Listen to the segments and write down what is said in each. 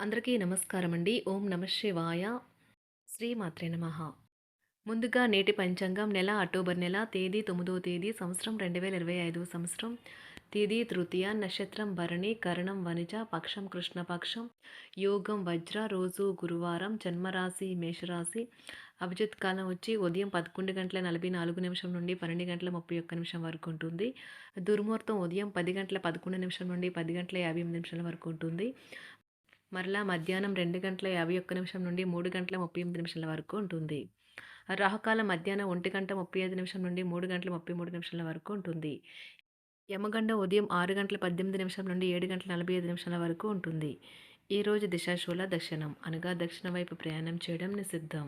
అందరికీ నమస్కారం అండి ఓం నమ శివాయ. శ్రీమాత్రే నమ. ముందుగా నేటి పంచాంగం నెల అక్టోబర్ నెల తేదీ తొమ్మిదో తేదీ సంవత్సరం రెండు వేల ఇరవై ఐదు సంవత్సరం. తేదీ తృతీయ నక్షత్రం భరణి కరణం వనిజ పక్షం కృష్ణపక్షం యోగం వజ్ర రోజు గురువారం జన్మరాశి మేషరాశి. అభిజిత్ కాలం వచ్చి ఉదయం పదకొండు గంటల నలభై నాలుగు నిమిషం నుండి పన్నెండు గంటల ముప్పై ఒక్క నిమిషం వరకు ఉంటుంది. దుర్ముహూర్తం ఉదయం పది గంటల పదకొండు నిమిషం నుండి పది గంటల యాభై ఎనిమిది నిమిషాల వరకు ఉంటుంది. మరలా మధ్యాహ్నం రెండు గంటల యాభై ఒక్క నిమిషం నుండి మూడు గంటల ముప్పై ఎనిమిది నిమిషాల వరకు ఉంటుంది. రాహుకాలం మధ్యాహ్నం ఒంటి గంట ముప్పై ఐదు నిమిషం నుండి మూడు గంటల ముప్పై మూడు నిమిషాల వరకు ఉంటుంది. యమగండ ఉదయం ఆరు గంటల పద్దెనిమిది నిమిషం నుండి ఏడు గంటల నలభై ఐదు నిమిషాల వరకు ఉంటుంది. ఈరోజు దిశాశూల దక్షిణం అనగా దక్షిణ వైపు ప్రయాణం చేయడం నిషిద్ధం.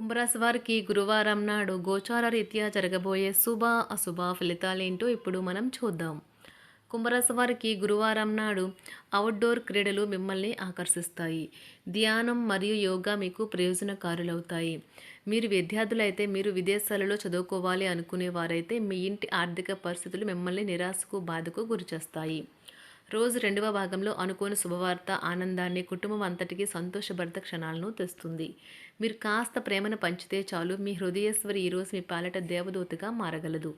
కుంభరాశి వారికి గురువారం నాడు గోచార రీత్యా జరగబోయే శుభ అశుభ ఫలితాలేంటో ఇప్పుడు మనం చూద్దాం. కుంభరాశి వారికి గురువారం నాడు అవుట్డోర్ క్రీడలు మిమ్మల్ని ఆకర్షిస్తాయి. ధ్యానం మరియు యోగా మీకు ప్రయోజనకారులవుతాయి. మీరు విద్యార్థులైతే మీరు విదేశాలలో చదువుకోవాలి అనుకునే వారైతే మీ ఇంటి ఆర్థిక పరిస్థితులు మిమ్మల్ని నిరాశకు బాధకు గురిచేస్తాయి. రోజు రెండవ భాగంలో అనుకోని శుభవార్త ఆనందాన్ని కుటుంబం అంతటికి సంతోషభరిత క్షణాలను తెస్తుంది. మీరు కాస్త ప్రేమను పంచితే చాలు మీ హృదయేశ్వరి ఈరోజు మీ పాలట దేవదూతగా మారగలదు.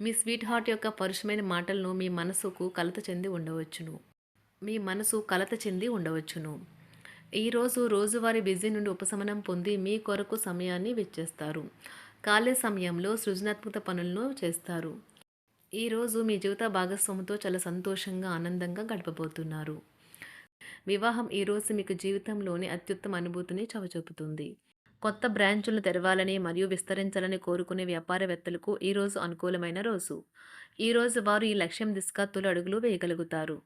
మీ స్వీట్ హార్ట్ యొక్క పరుషమైన మాటలను మీ మనసుకు కలత చెంది ఉండవచ్చును. మీ మనసు కలత చెంది ఉండవచ్చును. ఈరోజు రోజువారీ బిజీ నుండి ఉపశమనం పొంది మీ కొరకు సమయాన్ని వెచ్చేస్తారు. ఖాళీ సమయంలో సృజనాత్మక పనులను చేస్తారు. ఈరోజు మీ జీవిత భాగస్వామితో చాలా సంతోషంగా ఆనందంగా గడపబోతున్నారు. వివాహం ఈరోజు మీకు జీవితంలోని అత్యుత్తమ అనుభూతిని చవచూపుతుంది. కొత్త బ్రాంచులను తెరవాలని మరియు విస్తరించాలని కోరుకునే వ్యాపారవేత్తలకు ఈరోజు అనుకూలమైన రోజు. ఈరోజు వారు ఈ లక్ష్యం దిశగా తొలి అడుగులు వేయగలుగుతారు.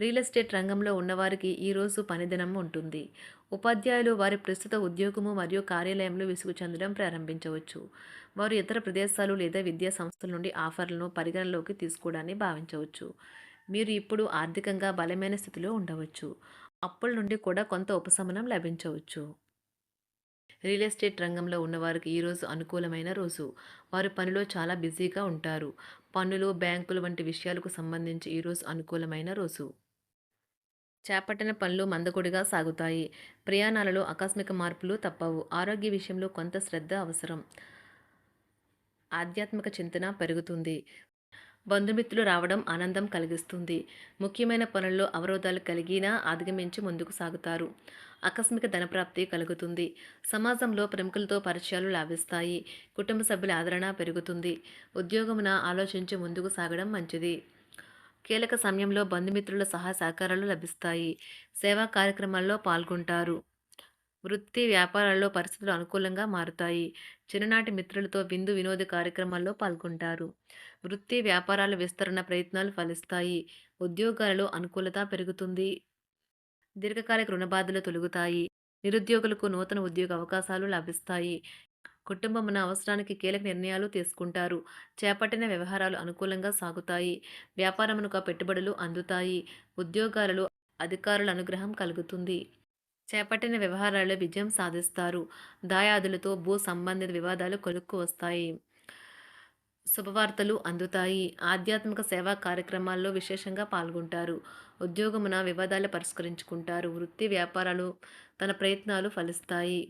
రియల్ ఎస్టేట్ రంగంలో ఉన్నవారికి ఈరోజు పనిదినం ఉంటుంది. ఉపాధ్యాయులు వారి ప్రస్తుత ఉద్యోగము మరియు కార్యాలయంలో విసుగు చెందడం ప్రారంభించవచ్చు. వారు ఇతర ప్రదేశాలు లేదా విద్యా సంస్థల నుండి ఆఫర్లను పరిగణలోకి తీసుకోవడాన్ని భావించవచ్చు. మీరు ఇప్పుడు ఆర్థికంగా బలమైన స్థితిలో ఉండవచ్చు. అప్పుల నుండి కూడా కొంత ఉపశమనం లభించవచ్చు. రియల్ ఎస్టేట్ రంగంలో ఉన్నవారికి ఈరోజు అనుకూలమైన రోజు. వారు పనిలో చాలా బిజీగా ఉంటారు. పన్నులు బ్యాంకులు వంటి విషయాలకు సంబంధించి ఈరోజు అనుకూలమైన రోజు. చేపట్టిన పనులు మందకొడిగా సాగుతాయి. ప్రయాణాలలో ఆకస్మిక మార్పులు తప్పవు. ఆరోగ్య విషయంలో కొంత శ్రద్ధ అవసరం. ఆధ్యాత్మిక చింతన పెరుగుతుంది. బంధుమిత్రులు రావడం ఆనందం కలిగిస్తుంది. ముఖ్యమైన పనుల్లో అవరోధాలు కలిగినా అధిగమించి ముందుకు సాగుతారు. ఆకస్మిక ధనప్రాప్తి కలుగుతుంది. సమాజంలో ప్రముఖులతో పరిచయాలు లాభిస్తాయి. కుటుంబ సభ్యుల ఆదరణ పెరుగుతుంది. ఉద్యోగమున ఆలోచించి ముందుకు సాగడం మంచిది. కీలక సమయంలో బంధుమిత్రుల సహా సహకారాలు లభిస్తాయి. సేవా కార్యక్రమాల్లో పాల్గొంటారు. వృత్తి వ్యాపారాల్లో పరిస్థితులు అనుకూలంగా మారుతాయి. చిన్ననాటి మిత్రులతో విందు వినోద కార్యక్రమాల్లో పాల్గొంటారు. వృత్తి వ్యాపారాల విస్తరణ ప్రయత్నాలు ఫలిస్తాయి. ఉద్యోగాలలో అనుకూలత పెరుగుతుంది. దీర్ఘకాలిక రుణబాధలు తొలుగుతాయి. నిరుద్యోగులకు నూతన ఉద్యోగ అవకాశాలు లభిస్తాయి. కుటుంబమున అవసరానికి కీలక నిర్ణయాలు తీసుకుంటారు. చేపట్టిన వ్యవహారాలు అనుకూలంగా సాగుతాయి. వ్యాపారమునకు పెట్టుబడులు అందుతాయి. ఉద్యోగాలలో అధికారుల అనుగ్రహం కలుగుతుంది. చేపట్టిన వ్యవహారాల్లో విజయం సాధిస్తారు. దాయాదులతో భూ సంబంధిత వివాదాలు కొలుక్కు వస్తాయి. శుభవార్తలు అందుతాయి. ఆధ్యాత్మిక సేవా కార్యక్రమాల్లో విశేషంగా పాల్గొంటారు. ఉద్యోగమున వివాదాలు పరిష్కరించుకుంటారు. వృత్తి వ్యాపారాలు తన ప్రయత్నాలు ఫలిస్తాయి.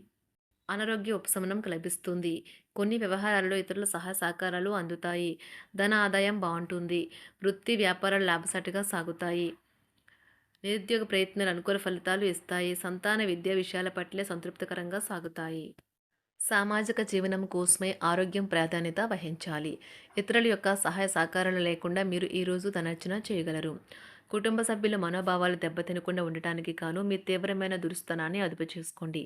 అనారోగ్య ఉపశమనం లభిస్తుంది కొన్ని వ్యవహారాల్లో ఇతరుల సహాయ సహకారాలు అందుతాయి. ధన ఆదాయం బాగుంటుంది. వృత్తి వ్యాపారాలు లాభసాటిగా సాగుతాయి. నిరుద్యోగ ప్రయత్నాలు అనుకూల ఫలితాలు ఇస్తాయి. సంతాన విద్యా విషయాల పట్లే సంతృప్తికరంగా సాగుతాయి. సామాజిక జీవనం కోసమే ఆరోగ్యం ప్రాధాన్యత వహించాలి. ఇతరుల యొక్క సహాయ సహకారాలు లేకుండా మీరు ఈరోజు ధనర్చన చేయగలరు. కుటుంబ సభ్యుల మనోభావాలు దెబ్బతినకుండా ఉండటానికి గాను మీ తీవ్రమైన దురుస్తనాన్ని అదుపు చేసుకోండి.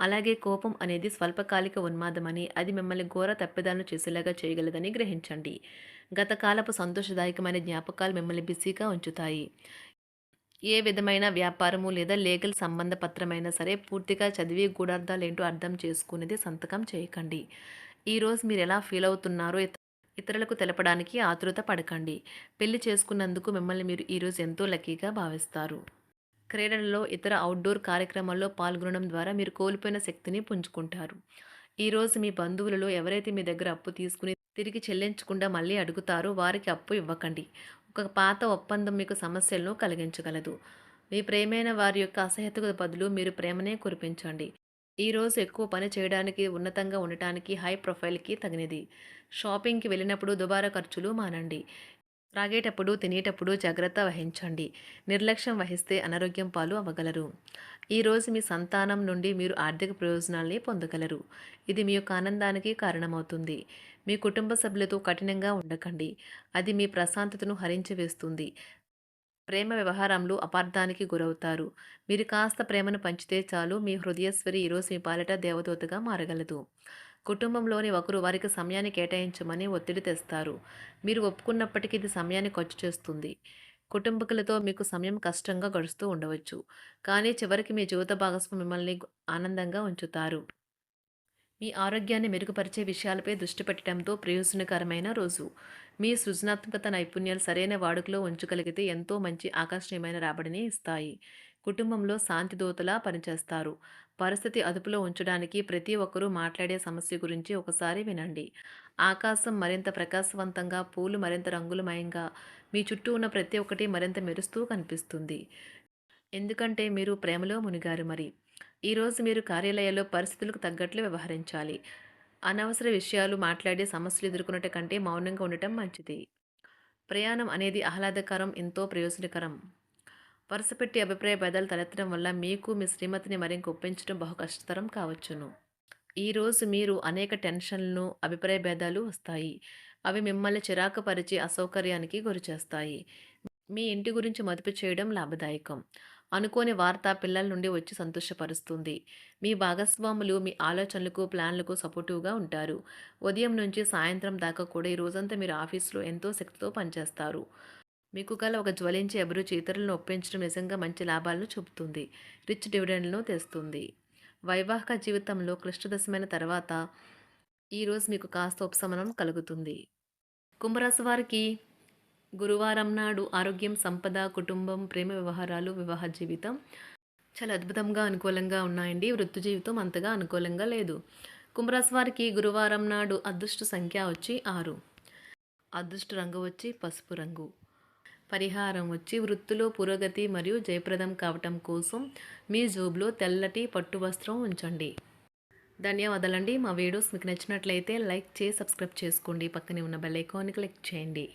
అలాగే కోపం అనేది స్వల్పకాలిక ఉన్మాదమని అది మిమ్మల్ని ఘోర తప్పిదాలను చేసేలాగా చేయగలదని గ్రహించండి. గత కాలపు సంతోషదాయకమైన జ్ఞాపకాలు మిమ్మల్ని బిజీగా ఉంచుతాయి. ఏ విధమైన వ్యాపారము లేదా లీగల్ సంబంధ పత్రమైనా సరే పూర్తిగా చదివి గూఢార్థాలు ఏంటో అర్థం చేసుకునేది సంతకం చేయకండి. ఈరోజు మీరు ఎలా ఫీల్ అవుతున్నారో ఇతరులకు తెలపడానికి ఆతృత పడకండి. పెళ్ళి చేసుకున్నందుకు మిమ్మల్ని మీరు ఈరోజు ఎంతో లక్కీగా భావిస్తారు. క్రీడలలో ఇతర అవుట్డోర్ కార్యక్రమాల్లో పాల్గొనడం ద్వారా మీరు కోల్పోయిన శక్తిని పుంజుకుంటారు. ఈరోజు మీ బంధువులలో ఎవరైతే మీ దగ్గర అప్పు తీసుకుని తిరిగి చెల్లించకుండా మళ్ళీ అడుగుతారో వారికి అప్పు ఇవ్వకండి. ఒక పాత ఒప్పందం మీకు సమస్యలను కలిగించగలదు. మీ ప్రేమైన వారి యొక్క అసహ్యతకు బదులు మీరు ప్రేమనే కురిపించండి. ఈరోజు ఎక్కువ పని చేయడానికి ఉన్నతంగా ఉండటానికి హై ప్రొఫైల్కి తగినది. షాపింగ్కి వెళ్ళినప్పుడు దుబారా ఖర్చులు మానండి. త్రాగేటప్పుడు తినేటప్పుడు జాగ్రత్త వహించండి. నిర్లక్ష్యం వహిస్తే అనారోగ్యం పాలు అవ్వగలరు. ఈరోజు మీ సంతానం నుండి మీరు ఆర్థిక ప్రయోజనాల్ని పొందగలరు. ఇది మీ యొక్క ఆనందానికి కారణమవుతుంది. మీ కుటుంబ సభ్యులతో కఠినంగా ఉండకండి. అది మీ ప్రశాంతతను హరించి వేస్తుంది ప్రేమ వ్యవహారంలో అపార్థానికి గురవుతారు. మీరు కాస్త ప్రేమను పంచితే చాలు మీ హృదయస్వరి ఈరోజు మీ పాలిట దేవదూతగా మారగలదు. కుటుంబంలోని ఒకరు వారికి సమయాన్ని కేటాయించమని ఒత్తిడి తెస్తారు. మీరు ఒప్పుకున్నప్పటికీ ఇది సమయాన్ని ఖర్చు చేస్తుంది. కుటుంబకులతో మీకు సమయం కష్టంగా గడుస్తూ ఉండవచ్చు. కానీ చివరికి మీ జీవిత భాగస్వామి మిమ్మల్ని ఆనందంగా ఉంచుతారు. మీ ఆరోగ్యాన్ని మెరుగుపరిచే విషయాలపై దృష్టి పెట్టడంతో ప్రయోజనకరమైన రోజు. మీ సృజనాత్మకత నైపుణ్యాలు సరైన వాడుకలో ఉంచగలిగితే ఎంతో మంచి ఆకర్షణీయమైన రాబడిని ఇస్తాయి. కుటుంబంలో శాంతి దూతలా పనిచేస్తారు. పరిస్థితి అదుపులో ఉంచడానికి ప్రతి ఒక్కరూ మాట్లాడే సమస్య గురించి ఒకసారి వినండి. ఆకాశం మరింత ప్రకాశవంతంగా పూలు మరింత రంగులమయంగా మీ చుట్టూ ఉన్న ప్రతి ఒక్కటి మరింత మెరుస్తూ కనిపిస్తుంది. ఎందుకంటే మీరు ప్రేమలో మునిగారు మరి. ఈరోజు మీరు కార్యాలయాల్లో పరిస్థితులకు తగ్గట్లు వ్యవహరించాలి. అనవసర విషయాలు మాట్లాడి సమస్యలు ఎదుర్కొనట కంటే మౌనంగా ఉండటం మంచిది. ప్రయాణం అనేది ఆహ్లాదకరం ఎంతో ప్రయోజనకరం. వరుసపెట్టి అభిప్రాయ భేదాలు తలెత్తడం వల్ల మీకు మీ శ్రీమతిని మరింత ఒప్పించడం బహు కష్టతరం కావచ్చును. ఈరోజు మీరు అనేక టెన్షన్లను అభిప్రాయ భేదాలు వస్తాయి. అవి మిమ్మల్ని చిరాకు పరిచి అసౌకర్యానికి గురిచేస్తాయి. మీ ఇంటి గురించి మదుపు చేయడం లాభదాయకం. అనుకోని వార్త పిల్లల నుండి వచ్చి సంతోషపరుస్తుంది. మీ భాగస్వాములు మీ ఆలోచనలకు ప్లాన్లకు సపోర్టివ్గా ఉంటారు. ఉదయం నుంచి సాయంత్రం దాకా కూడా ఈ రోజంతా మీరు ఆఫీస్లో ఎంతో శక్తితో పనిచేస్తారు. మీకు గల ఒక జ్వలించే అభిరుచి ఇతరులను ఒప్పించడం నిజంగా మంచి లాభాలను చూపుతుంది. రిచ్ డివిడెండ్లను తెస్తుంది. వైవాహిక జీవితంలో క్లిష్టదశమైన తర్వాత ఈరోజు మీకు కాస్త ఉపశమనం కలుగుతుంది. కుంభరాశి వారికి గురువారం నాడు ఆరోగ్యం సంపద కుటుంబం ప్రేమ వ్యవహారాలు వివాహ జీవితం చాలా అద్భుతంగా అనుకూలంగా ఉన్నాయండి. వృత్తి జీవితం అంతగా అనుకూలంగా లేదు. కుంభరాశి వారికి గురువారం నాడు అదృష్ట సంఖ్య వచ్చి ఆరు. అదృష్ట రంగు వచ్చి పసుపు రంగు. పరిహారం వచ్చి వృత్తిలో పురోగతి మరియు జయప్రదం కావటం కోసం మీ జోబులో తెల్లటి పట్టు వస్త్రం ఉంచండి. ధన్యవాదాలండి. మా వీడియోస్ మీకు నచ్చినట్లయితే లైక్ చేసి సబ్స్క్రైబ్ చేసుకోండి. పక్కనే ఉన్న బెల్ ఐకాన్ క్లిక్ చేయండి.